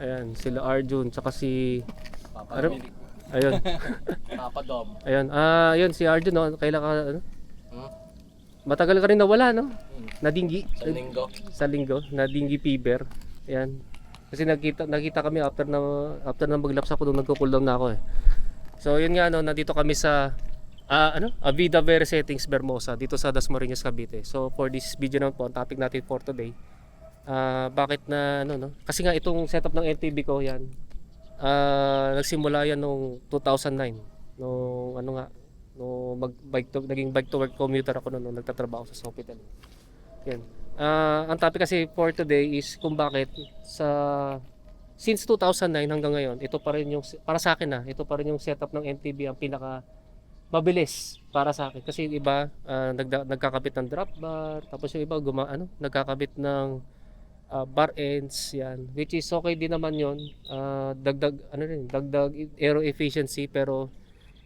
Ayan, sila Arjun, tsaka si... Papa Ano? Dominic. Ayun, Papa Dom. ayun. Ah, yun, si Arjun, no? Kailan ka, ano? Hmm? Matagal ka rin nawala, no? Hmm. Nadinggi. Sa linggo. Sa linggo, nadinggi fever. Ayan. Kasi nakita, nakita kami after na, after na maglaps ako nung nagko-cool down na ako eh. So yun nga, no, nandito kami sa ah, ano? Avida Vere Settings Bermosa dito sa Dasmariñas Cavite. So for this video naman po, ang topic natin for today, ah, bakit na ano no? Kasi nga itong setup ng NTV ko yan. Ah, nagsimula yan nung 2009. Nung ano nga, nung mag bike to, naging bike to work commuter ako noon nung nagtatrabaho sa Sofitel. Yan. Ah, ang topic kasi for today is kung bakit sa since 2009 hanggang ngayon, ito pa rin yung para sa akin na, ito pa rin yung setup ng MTB ang pinaka mabilis para sa akin kasi yung iba ah, nagda, nagkakabit ng drop bar tapos yung iba guma, ano, nagkakabit ng ah, bar ends yan. Which is okay din naman yon Ah, dagdag ano rin dagdag aero efficiency pero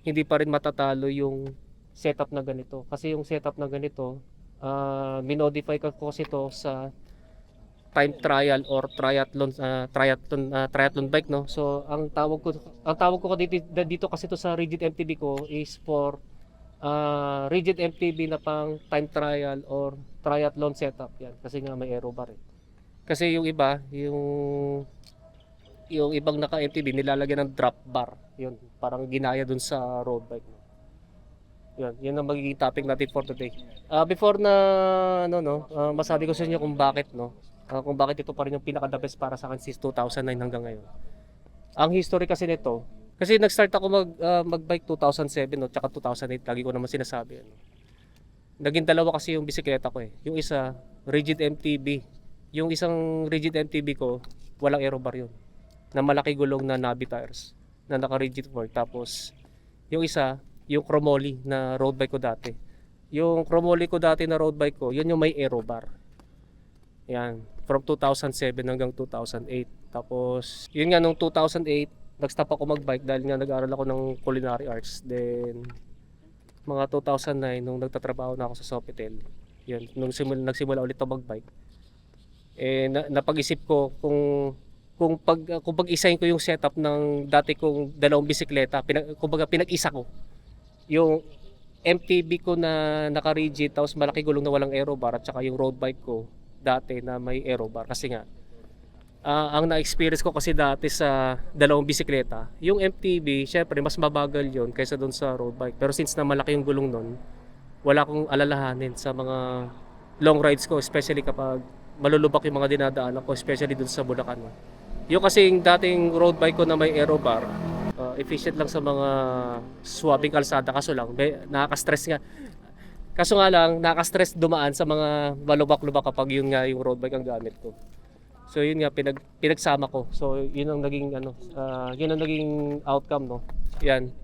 hindi pa rin matatalo yung setup na ganito. Kasi yung setup na ganito uh, minodify ko kasi ito sa time trial or triathlon ah, triathlon ah, triathlon bike no? So ang tawag ko ang tawag ko dito dito kasi to sa rigid MTB ko is for ah, rigid MTB na pang time trial or triathlon setup yan. Kasi nga may aero bar eh. Kasi yung iba yung yung ibang naka MTB nilalagyan ng drop bar yun parang ginaya dun sa road bike? Yun, yun ang magiging topic natin for today. Ah, before na ano no, ah, masabi ko sa inyo kung bakit no, ah, kung bakit ito pa rin yung pinaka the best para sa akin since 2009 hanggang ngayon. Ang history kasi nito, kasi nag-start ako mag ah, mag-bike 2007 no, tsaka 2008 lagi ko naman sinasabi ano. Naging dalawa kasi yung bisikleta ko eh. Yung isa, rigid MTB. Yung isang rigid MTB ko, walang aero bar yun. Na malaki gulong na Navi tires na naka-rigid fork. Tapos, yung isa, yung Chromoly na road bike ko dati. Yung Chromoly ko dati na road bike ko, yun yung may aero bar. Yan, from 2007 hanggang 2008. Tapos, yun nga nung 2008, nag-stop ako mag-bike dahil nga nag-aaral ako ng culinary arts. Then, mga 2009 nung nagtatrabaho na ako sa Sofitel. Yun, nung simula, nagsimula ulit ako mag-bike. Eh, na, napag-isip ko kung kung pag kung pag-isahin ko yung setup ng dati kong dalawang bisikleta, pinag, kumbaga pinag-isa ko. Yung MTB ko na naka-rigid tapos malaki gulong na walang aero bar at saka yung road bike ko dati na may aero bar kasi nga ah, ang na-experience ko kasi dati sa dalawang bisikleta yung MTB syempre mas mabagal yon kaysa doon sa road bike. Pero since na malaki yung gulong nun wala akong alalahanin sa mga long rides ko especially kapag malulubak yung mga dinadaanan ko especially doon sa Bulacan. Yung kasing dating road bike ko na may aero bar uh, efficient lang sa mga swabbing kalsada kaso lang be, nakaka-stress nga. Kaso nga lang nakaka-stress dumaan sa mga malubak-lubak kapag yun nga yung road bike ang gamit ko. So yun nga pinag pinagsama ko. So yun ang naging ano ah, yun ang naging outcome no? Yan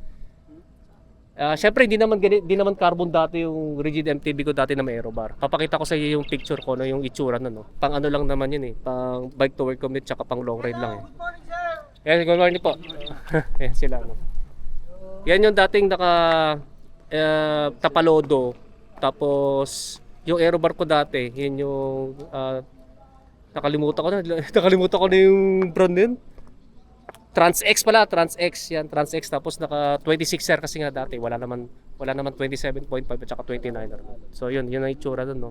Ah, syempre hindi naman di naman carbon dati yung rigid MTB ko dati na may aero bar. Papakita ko sa iyo yung picture ko no, yung itsura na no. Pang ano lang naman yun eh, pang bike to work commute tsaka pang long ride lang eh. Yes, good morning po. Yan sila no. Yan yung dating naka eh, tapalodo. Tapos yung aero bar ko dati, yun yung ah, nakalimutan ko na nakalimutan ko na yung brand din. Trans X pala, Trans X yan, Trans X tapos naka 26er kasi nga dati wala naman wala naman 27.5 at saka 29er. So yun, yun ang itsura doon no.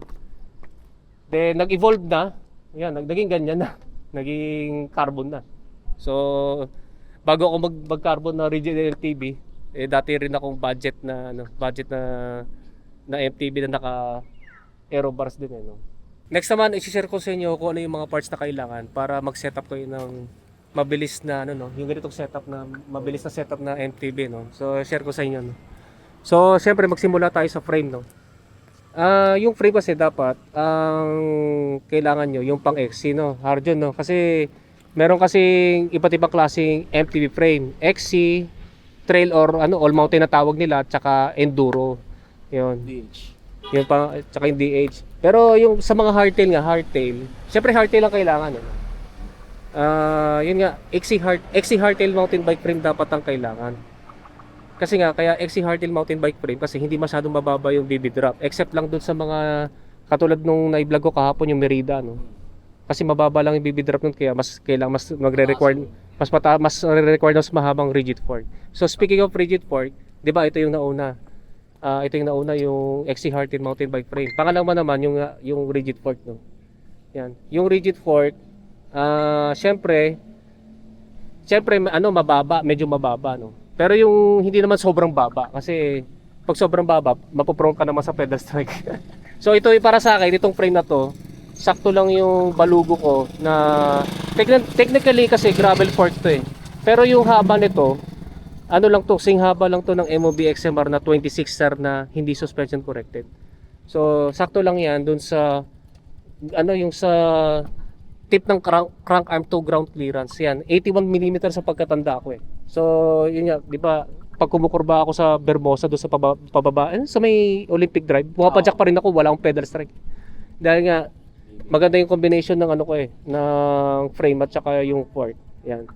Then nag-evolve na. Yan, nag- naging ganyan na. Naging carbon na. So bago ako mag mag-carbon na rigid LTB, eh dati rin akong budget na ano, budget na na MTB na naka aero bars din eh no. Next naman, i-share ko sa inyo kung ano yung mga parts na kailangan para mag-setup kayo ng mabilis na ano no, yung ganitong setup na mabilis na setup na MTB no. So share ko sa inyo no. So syempre magsimula tayo sa frame no. Ah, yung frame kasi dapat ang kailangan nyo yung pang XC no, Arjun no. Kasi meron kasing iba't ibang klaseng MTB frame, XC, trail or ano, all mountain na tawag nila, tsaka enduro. Yun. DH. Yung pa, tsaka yung DH. Pero yung sa mga hardtail nga, hardtail, syempre hardtail ang kailangan. Eh. Ah, yun nga, XC hard XC hardtail mountain bike frame dapat ang kailangan. Kasi nga kaya XC hardtail mountain bike frame kasi hindi masyadong mababa yung BB drop except lang dun sa mga katulad nung na-vlog ko kahapon yung Merida no. Kasi mababa lang yung BB drop nun kaya mas kailangan mas magre-require mas mata mas re-require mas mahabang rigid fork. So speaking of rigid fork, 'di ba ito yung nauna. Ah, ito yung nauna yung XC Heartin mountain bike frame. Pangalawa naman yung ah, yung rigid fork no. Yan. Yung rigid fork ah syempre syempre ano mababa, medyo mababa no. Pero yung hindi naman sobrang baba kasi pag sobrang baba, mapoprone ka naman sa pedal strike. so ito para sa akin, itong frame na to, sakto lang yung balugo ko na techni- technically kasi gravel fork to eh. Pero yung haba nito, ano lang to, sing haba lang to ng MOB XMR na 26R na hindi suspension corrected. So sakto lang yan dun sa ano yung sa tip ng crank, crank arm to ground clearance. Yan, 81 mm sa pagkatanda ko eh. So, yun nga, di ba, pag kumukurba ako sa Bermosa doon sa paba, pababa, eh, sa may Olympic Drive, pumapadyak pa rin ako, wala akong pedal strike. Dahil nga, maganda yung combination ng ano ko eh, ng frame at saka yung fork. Yan.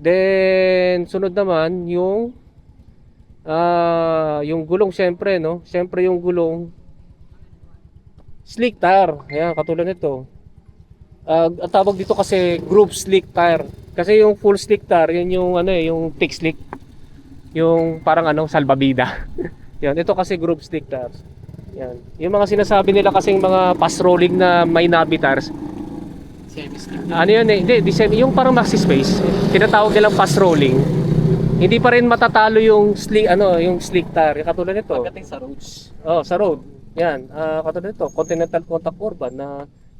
Then, sunod naman, yung ah yung gulong syempre, no? Syempre yung gulong slick tire. Ayan, katulad nito. Ah, ang tawag dito kasi group slick tire. Kasi yung full slick tire, yun yung ano eh, yung thick slick. Yung parang ano, salbabida. yan, ito kasi group slick tires. Yan. Yung mga sinasabi nila kasing mga pass rolling na may nabi tires, ano yun eh, hindi, di yung parang maxi space, tinatawag nilang pass rolling. Hindi pa rin matatalo yung slick ano, yung slick tire. Katulad nito. Pagdating sa roads. Oh, sa road. Yan, ah katulad nito, Continental Contact Urban na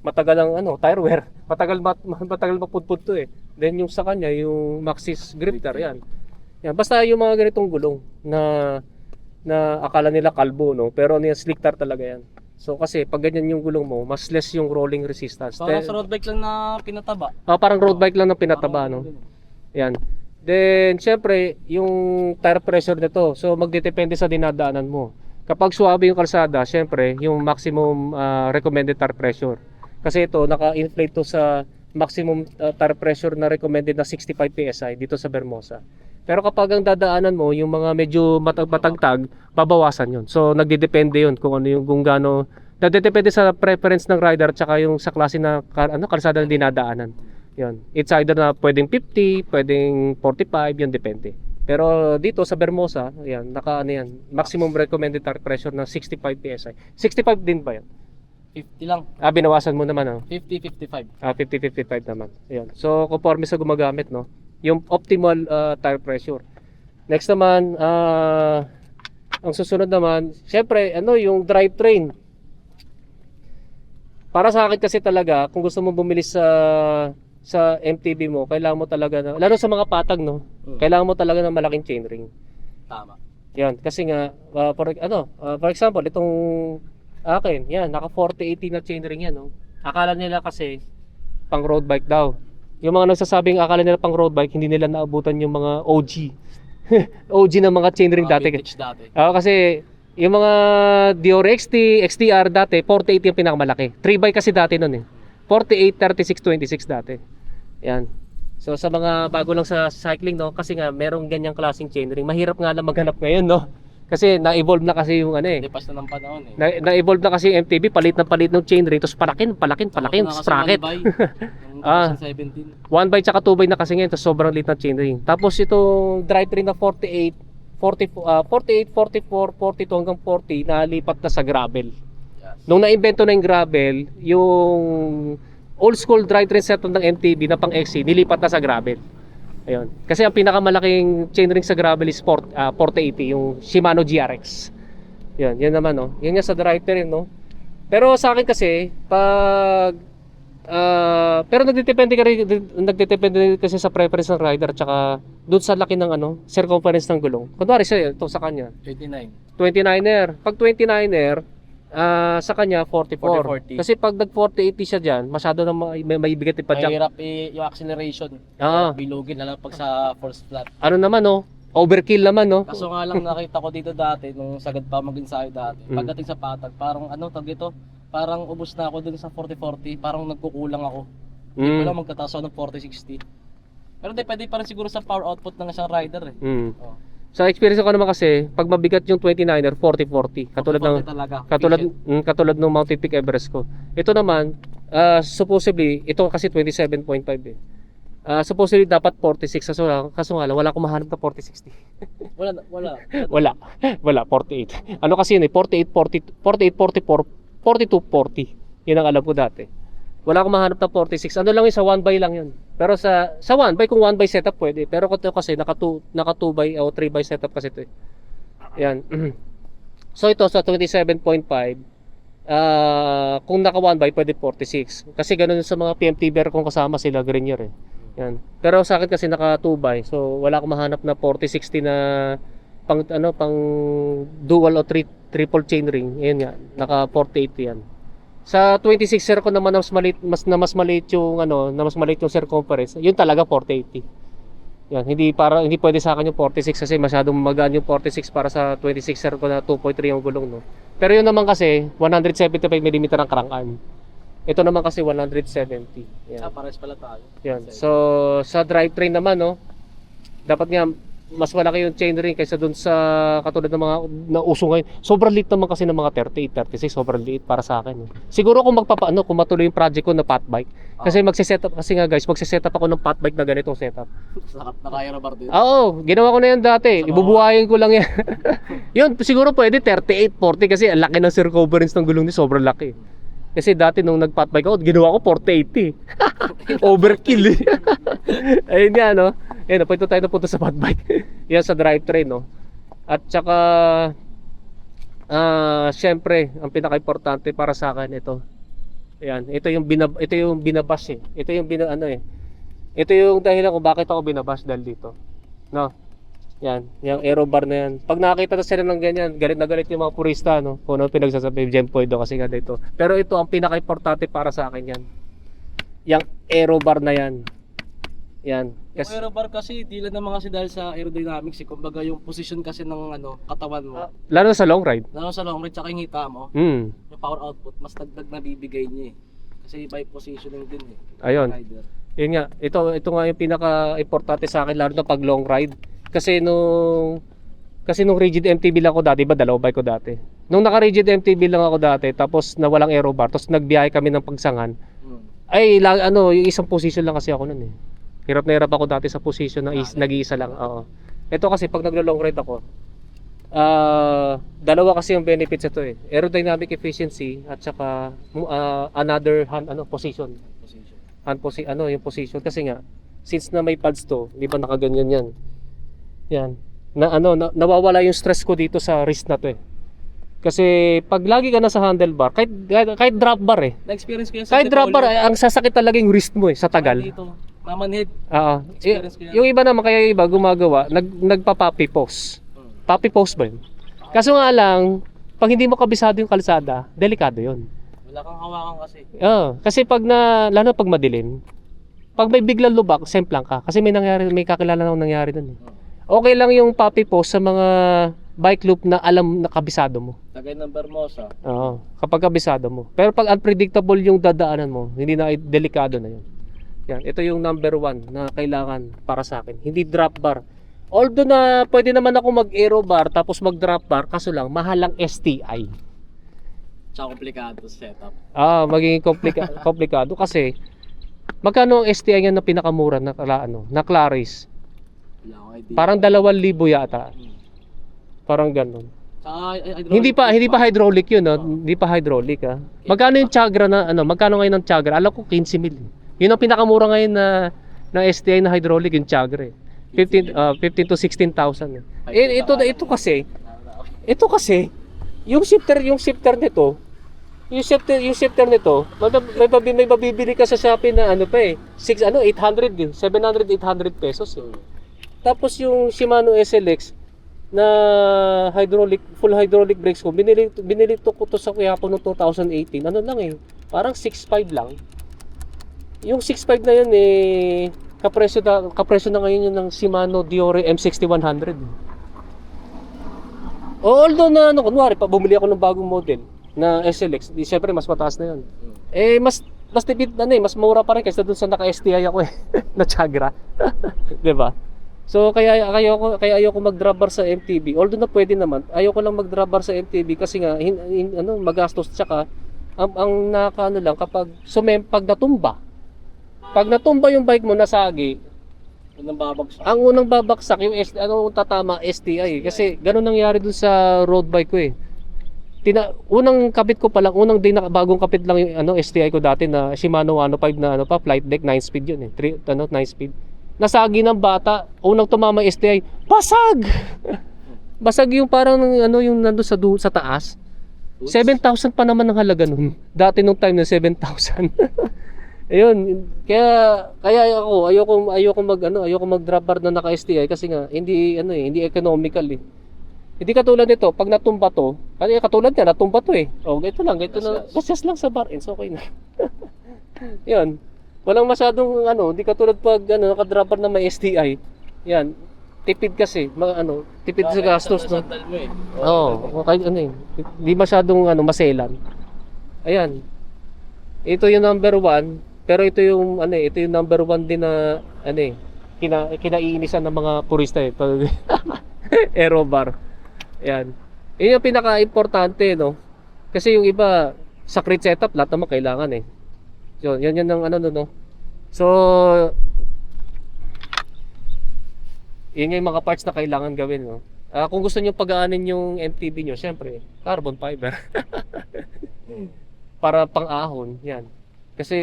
matagal ang ano, tire wear. Matagal mat, matagal mapudpud to eh. Then yung sa kanya, yung Maxis grip tire yan. Yan, basta yung mga ganitong gulong na na akala nila kalbo no, pero ano yan, slick tire talaga yan. So kasi pag ganyan yung gulong mo, mas less yung rolling resistance. Parang Then- sa road bike lang na pinataba. Ah, parang road bike lang na pinataba no. Yan. Then, syempre, yung tire pressure nito. So, magdedepende sa dinadaanan mo. Kapag suwabe yung kalsada, syempre, yung maximum ah, recommended tire pressure. Kasi ito, naka-inflate to sa maximum ah, tire pressure na recommended na 65 PSI dito sa Bermosa. Pero kapag ang dadaanan mo, yung mga medyo matag matagtag, babawasan yun. So, nagdedepende yun kung ano yung kung gaano Nagdedepende sa preference ng rider tsaka yung sa klase na kar- ano, kalsada na dinadaanan. Yun. It's either na pwedeng 50, pwedeng 45, yun depende. Pero dito sa Bermosa, yan, naka ano yan, maximum recommended tire pressure na 65 PSI. 65 din ba yan? 50 lang. Ah, binawasan mo naman, ano? 50-55. Ah, 50-55 naman. Ayan. So, conforme sa gumagamit, no? Yung optimal ah, tire pressure. Next naman, ah, ang susunod naman, syempre, ano, yung drivetrain. Para sa akin kasi talaga, kung gusto mo bumili sa sa MTB mo, kailangan mo talaga na, lalo sa mga patag, no? Mm. Kailangan mo talaga ng malaking chainring. Tama. Yan, kasi nga, ah, for, ano, ah, for example, itong akin, yan, naka 4080 na chainring yan, no? Akala nila kasi, pang road bike daw. Yung mga nagsasabing akala nila pang road bike, hindi nila naabutan yung mga OG. OG na mga chainring Mga dati. vintage dati. Ah, kasi, yung mga Dior XT, XTR dati, 48 yung pinakamalaki. 3 bike kasi dati nun eh. 48, 36, 26 dati. Yan. So sa mga bago lang sa cycling no kasi nga merong ganyang klaseng chainring mahirap nga lang maghanap ngayon no kasi na-evolve na kasi yung ano eh Lipas na ng panahon eh. na- na-evolve na kasi yung MTB palit na palit ng chainring tapos palakin palakin palakin na kasi sprocket Ah. 2017. 1 by tsaka 2 by na kasi ngayon tapos sobrang lit ng chainring tapos itong drivetrain na 48 40, ah, 48, 44, 42 hanggang 40 nalipat na sa gravel Yes. Nung na-invento na yung gravel, yung old school drivetrain setup ng MTB na pang XC, nilipat na sa gravel. Ayun. Kasi ang pinakamalaking chainring sa gravel is port, ah, 4080, yung Shimano GRX. Yan, yan naman no. Yan nga sa drivetrain no. Pero sa akin kasi, pag ah, pero nagdedepende ka rin, nagdedepende kasi sa preference ng rider tsaka doon sa laki ng ano, circumference ng gulong. Kunwari siya, ito sa kanya, 29. 29er. Pag 29er, ah sa kanya 44. 40. Kasi pag nag 4080 siya diyan, masyado na may, may, bigat pa diyan. Mahirap i- yung acceleration. Ah. Bilugin lalo pag sa first flat. Ano naman no? Overkill naman no? Kaso nga lang nakita ko dito dati nung sagad pa maging sayo dati. Mm. Pagdating sa patag, parang ano tag dito, parang ubos na ako dun sa 40-40, parang nagkukulang ako. Hindi ko Mm. lang magtataas ako ng 40-60. Pero di pwede pa rin siguro sa power output ng isang rider eh. Mm. Oh. Sa experience ko naman kasi, pag mabigat yung 29er, 40-40. Katulad ng 40 talaga. katulad mm, katulad ng Mountain Peak Everest ko. Ito naman, ah, supposedly, ito kasi 27.5 eh. Ah, supposedly dapat 46 kaso, lang- kaso nga lang, wala akong mahanap na 4060. Wala, wala. wala. Wala, 48. Ano kasi yun eh, 48, 40, 48, 44, 42, 40. Yun ang alam ko dati. Wala akong mahanap na 46. Ano lang yun, sa 1 by lang yun. Pero sa sa 1 by, kung 1 by setup pwede. Pero ito kasi, naka 2, naka 2 by o 3 by setup kasi ito eh. Yan. so ito sa 27.5, ah kung naka 1 by, pwede 46. Kasi ganun sa mga PMT bear kung kasama sila, Grenier eh. Yan. Pero sa akin kasi naka 2 by, so wala akong mahanap na 4060 na pang ano pang dual o tri, triple chain ring. Ayun nga, naka 480 yan. Sa 26er ko naman na mas maliit mas na mas maliit yung ano, na mas maliit yung circumference. Yun talaga 480. Yan, hindi para hindi pwede sa akin yung 46 kasi masyadong magaan yung 46 para sa 26er ko na 2.3 yung gulong no. Pero yun naman kasi 175 mm ang crank arm. Ito naman kasi 170. Yan. Ah, pares pala tayo. Yan. So, sa drivetrain naman, no, dapat nga mas malaki yung chain ring kaysa dun sa katulad ng mga na uso ngayon. Sobrang liit naman kasi ng mga 38, 36, sobrang liit para sa akin. eh. Siguro kung magpapaano, kung matuloy yung project ko na pat bike. Kasi magse-setup kasi nga guys, magse-setup ako ng pat bike na ganitong setup. Naka, naka bar din. Oo, ginawa ko na yan dati. Ibubuhayin ko lang yan. yun, siguro pwede 38, 40 kasi ang laki ng circumference ng gulong ni sobrang laki. Kasi dati nung nag-pat bike ako, ginawa ko 480. Overkill eh. Ayun nga no. Ayun, napunta tayo napunta sa pat bike. yan sa drivetrain no. At saka ah syempre, ang pinaka-importante para sa akin ito. Ayan, ito yung binab ito yung binabash eh. Ito yung bina ano eh. Ito yung dahilan kung bakit ako binabash dahil dito. No. Yan, yung aero bar na yan. Pag nakakita na sila ng ganyan, galit na galit yung mga purista, no? Kung ano pinagsasabi, Gempoy do kasi nga dito. Pero ito ang pinaka-importante para sa akin yan. Yung aero bar na yan. Yan. Yung Kasi, aerobar kasi, di lang naman kasi dahil sa aerodynamics eh. Kumbaga yung position kasi ng ano, katawan mo. Ah. lalo sa long ride. Lalo sa long range, tsaka yung hita mo, Hmm. yung power output, mas dagdag na bibigay niya eh. Kasi by positioning din eh. Ayun. Rider. Yun nga, ito, ito nga yung pinaka-importante sa akin, lalo na pag long ride. Kasi nung, kasi nung rigid MTB lang ako dati, ba dalawa bike ko dati. Nung naka-rigid MTB lang ako dati, tapos na walang aero bar, tapos nagbiyahe kami ng pagsangan, Hmm. ay, la, ano, yung isang position lang kasi ako nun eh. Hirap na hirap ako dati sa position ng is, nag-iisa lang. Oo. Ito kasi pag naglo-long ride ako, ah dalawa kasi yung benefits ito eh. Aerodynamic efficiency at saka ah, another hand ano position. Position. Hand posi ano yung position kasi nga since na may pads to, di ba nakaganyan yan. Yan. Na ano na, nawawala yung stress ko dito sa wrist na to eh. Kasi pag lagi ka na sa handlebar, kahit, kahit, kahit drop bar eh. Na-experience ko yan sa Kahit drop bar, ang sasakit talaga yung wrist mo eh, sa tagal. Dito, mamanhid. Oo. Experience ko yan. Y- yung iba naman, kaya yung iba gumagawa, nag, nagpa-puppy pose. Hmm. Puppy pose ba yun? Kaso nga lang, pag hindi mo kabisado yung kalsada, delikado yun. Wala kang hawakan kasi. Oo. Kasi pag na, lalo pag madilim, pag may biglang lubak, semplang ka. Kasi may nangyari, may kakilala na nangyari dun eh. Okay lang yung puppy pose sa mga bike loop na alam na kabisado mo. Tagay ng Bermosa. Oo, kapag kabisado mo. Pero pag unpredictable yung dadaanan mo, hindi na delikado na yun. Yan, ito yung number one na kailangan para sa akin. Hindi drop bar. Although na pwede naman ako mag-aero bar tapos mag-drop bar, kaso lang mahal ang STI. Tsaka komplikado setup. Ah, magiging komplika- komplikado kasi magkano ang STI niya na pinakamura na kala ano, na Claris? Parang 2,000 yata. Hmm. Parang ganun. Hydraulic Hindi pa hindi pa hydraulic 'yun, no? Hindi pa hydraulic ah. Magkano yung Chagra na ano? Magkano ngayon ng Chagra? Alam ko 15 mil. Yun ang pinakamura ngayon na na STI na hydraulic yung Chagra. Eh. 15 ah, 15 to 16,000. Eh. Eh, ito ito kasi ito kasi yung shifter yung shifter nito yung shifter yung shifter nito may may, may, may mabibili ka sa Shopee na ano pa eh 6 ano 800 din 700 800 pesos eh. Tapos yung Shimano SLX na hydraulic full hydraulic brakes ko binili binili to ko to sa Quiapo noong 2018 ano lang eh parang 6.5 lang yung 6.5 na yun eh kapresyo na, kapresyo na ngayon yun ng Shimano Diore M6100 o although na ano kunwari pa bumili ako ng bagong model na SLX di syempre mas mataas na yun eh mas mas tipid ano eh mas mura pa rin kaysa dun sa naka STI ako eh na Chagra 'di ba So kaya kaya ako kaya ayoko mag-drop sa MTB. Although na pwede naman, ayoko lang mag-drop sa MTB kasi nga hin, hin- ano magastos tsaka ang, ang nakano lang kapag sumem pag natumba. Pag natumba yung bike mo nasagi, Yun ang babagsak. ang unang babaksak yung S, ano tatama STI kasi ganun nangyari dun sa road bike ko eh. Tina, unang kapit ko pa lang, unang day na bagong kapit lang yung ano STI ko dati na Shimano 105 na ano pa flight deck 9 speed yun eh. 3 ano 9 speed. Nasagi ng bata, unang tumama yung STI, basag. basag yung parang ano yung nandoon sa du- sa taas. 7,000 pa naman ang halaga nun. Dati nung time na 7,000. Ayun, kaya kaya ako ayoko ayoko mag ano, ayoko mag drop bar na naka STI kasi nga hindi ano eh, hindi economical eh. Hindi katulad nito, pag natumba to, kasi katulad niya, natumba to eh. O, ganito lang, ganito na. Gasgas lang sa bar ends, okay na. Yan. Walang masyadong ano, hindi katulad pag ano, naka-drop bar na may STI. Yan. Tipid kasi, mga ano, tipid sa gastos no. Eh. Oo, oh, kahit ano eh. Hindi masyadong ano, maselan. Ayan. Ito yung number one. Pero ito yung ano eh, ito yung number one din na ano eh, kina, kinaiinisan ng mga purista eh. Aero bar. Ayan. Yun yung pinaka-importante, no? Kasi yung iba, sa crit setup, lahat naman kailangan eh. Yun, yun yun ang ano, no, no? So, yun yung mga parts na kailangan gawin, no? Ah, kung gusto niyo pagaanin yung MTB nyo, syempre, carbon fiber. Para pang-ahon, yan. Kasi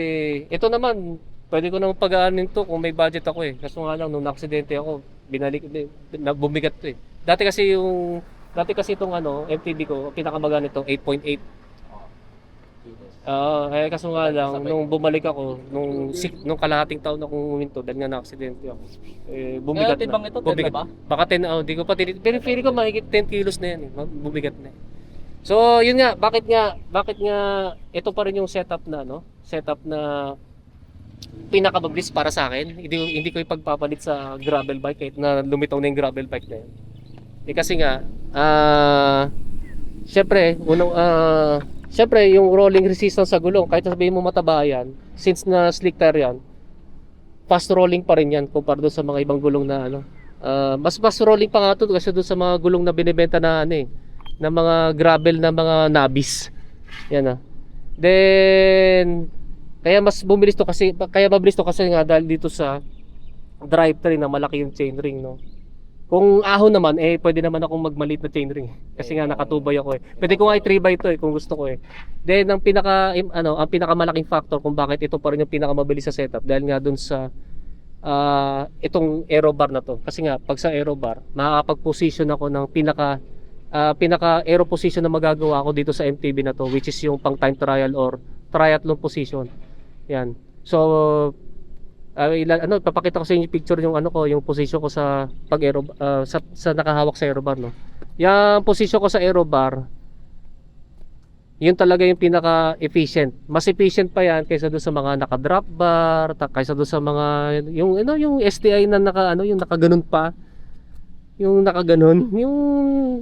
ito naman, pwede ko naman pagaanin to kung may budget ako eh. Kaso nga lang, nung naksidente ako, binalik, na, bumigat to eh. Dati kasi yung, dati kasi itong ano, MTB ko, pinakamagaan nito, 8.8. Ah, eh kaso nga lang, nung bumalik ako, nung, sik, nung kalahating taon akong huminto, dahil nga naksidente ako. Eh, bumigat tibang na. ito, 10 bumigat. ba? Baka 10, oh, di ko pa tinit. Pero feeling ko mahigit 10 kilos na yan eh. Bumigat na eh. So, yun nga, bakit nga, bakit nga, ito pa rin yung setup na, no? Setup na pinakamabilis para sa akin. Hindi, hindi ko ipagpapalit sa gravel bike kahit na lumitaw na yung gravel bike na yun. Eh kasi nga, ah, syempre, unang, ah, syempre, yung rolling resistance sa gulong, kahit sabihin mo mataba yan, since na slick tire yan, fast rolling pa rin yan kumpara doon sa mga ibang gulong na ano. Ah, mas fast rolling pa nga to kasi doon sa mga gulong na binebenta na ano eh, na mga gravel na mga nabis. Yan ah. Then kaya mas bumilis to kasi kaya mabilis to kasi nga dahil dito sa drivetrain na malaki yung chainring no. Kung ahon naman eh pwede naman akong magmalit na chainring kasi nga nakatubay ako eh. Pwede ko nga i 3 by to eh kung gusto ko eh. Then ang pinaka ano, ang pinakamalaking factor kung bakit ito pa rin yung pinakamabilis sa setup dahil nga dun sa ah, itong aero bar na to. Kasi nga pag sa aero bar, makakapag-position ako ng pinaka ah, pinaka aero position na magagawa ko dito sa MTB na to which is yung pang time trial or triathlon position. Yan. So ah, ilan, ano papakita ko sa inyo picture yung ano ko, yung position ko sa pag aero ah, sa, sa nakahawak sa aero bar no. Yung position ko sa aero bar yun talaga yung pinaka efficient. Mas efficient pa yan kaysa doon sa mga naka-drop bar, ta- kaysa doon sa mga yung ano yung STI na naka ano yung nakaganon pa. Yung nakaganon, yung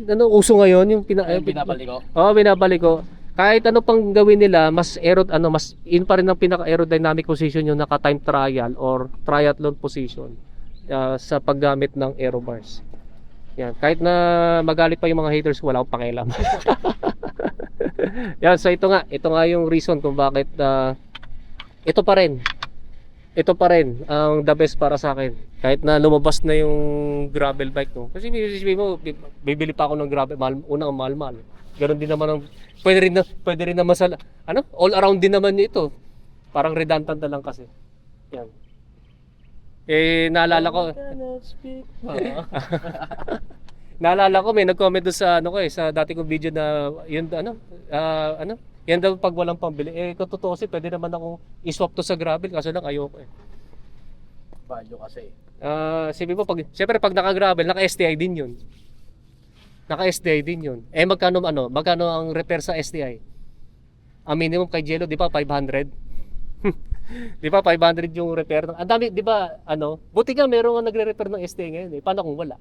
ano uso ngayon, yung pina, Ayun, binabalik ko. Oo, binabalik ko. Kahit ano pang gawin nila, mas aero ano mas in pa rin ang pinaka aerodynamic position yung naka time trial or triathlon position ah, sa paggamit ng aero bars. Yan, kahit na magalit pa yung mga haters, wala akong pakialam. Yan, so ito nga, ito nga yung reason kung bakit ah, ito pa rin. Ito pa rin ang the best para sa akin. Kahit na lumabas na yung gravel bike no. Kasi sabi mo, bi- bibili pa ako ng gravel, mahal, unang mahal-mahal. Ganon din naman ang pwede rin na, pwede rin naman sa ano, all around din naman ito. Parang redundant na lang kasi. Yan. Eh naalala ko. Naalala ko may nag-comment sa ano ko eh sa dati kong video na yun ano ah, ano yan daw pag walang pambili eh kung totoo kasi pwede naman akong i-swap to sa gravel kaso lang ayoko eh. Value kasi. Ah, sabi mo pag syempre pag naka-gravel naka STI din 'yun. Naka STI din 'yun. Eh magkano ano, magkano ang repair sa STI? Ang minimum kay Jello, di ba 500? di ba 500 yung repair? Ang dami, di ba ano, buti nga meron nga nagre-repair ng STI ngayon eh. Paano kung wala?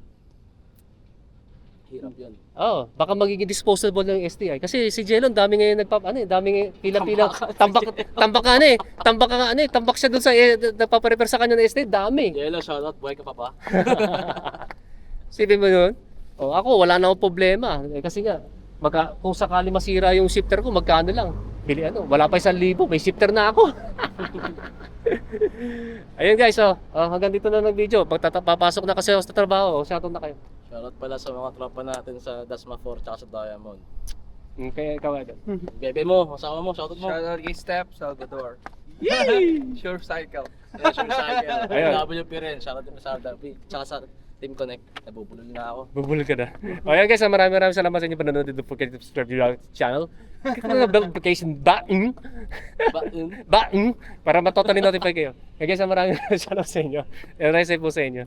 Hirap yun. Oo, baka magiging disposable ng STI. Kasi si Jelon, dami ngayon nagpap ano eh, dami ngayon pila-pila tambak tambak ka ano eh, tambak ka ano eh, tambak siya doon sa eh, nagpapa-repair sa kanya ng STI, dami. Yelo, shoutout. Buhay ka pa ba? Sipin mo yun? O ako, wala na akong problema. Eh, kasi nga, magka, kung sakali masira yung shifter ko, magkano lang? Bili ano, wala pa isang libo, may shifter na ako. Ayun guys, oh, oh hanggang dito na ng video. Pag papasok na kasi ako sa trabaho, oh, shoutout na kayo. Shoutout pala sa mga tropa natin sa Dasma 4 tsaka sa Diamond. Mm, Kaya ikaw ano. Bebe mo, asawa mo, shoutout mo. Shoutout kay Step Salvador. Sure Cycle. Yeah, sure cycle. Ayun. W rin, shoutout din sa W. Tsaka sa Team Connect, nabubulol na ako. Bubulol ka na. O yan guys, maraming maraming salamat sa inyo panonood. Don't forget to subscribe to our channel. Click na bell notification button. Button. button. Para matotally notify kayo. Kaya guys, maraming maraming salamat sa inyo. And nice po sa inyo.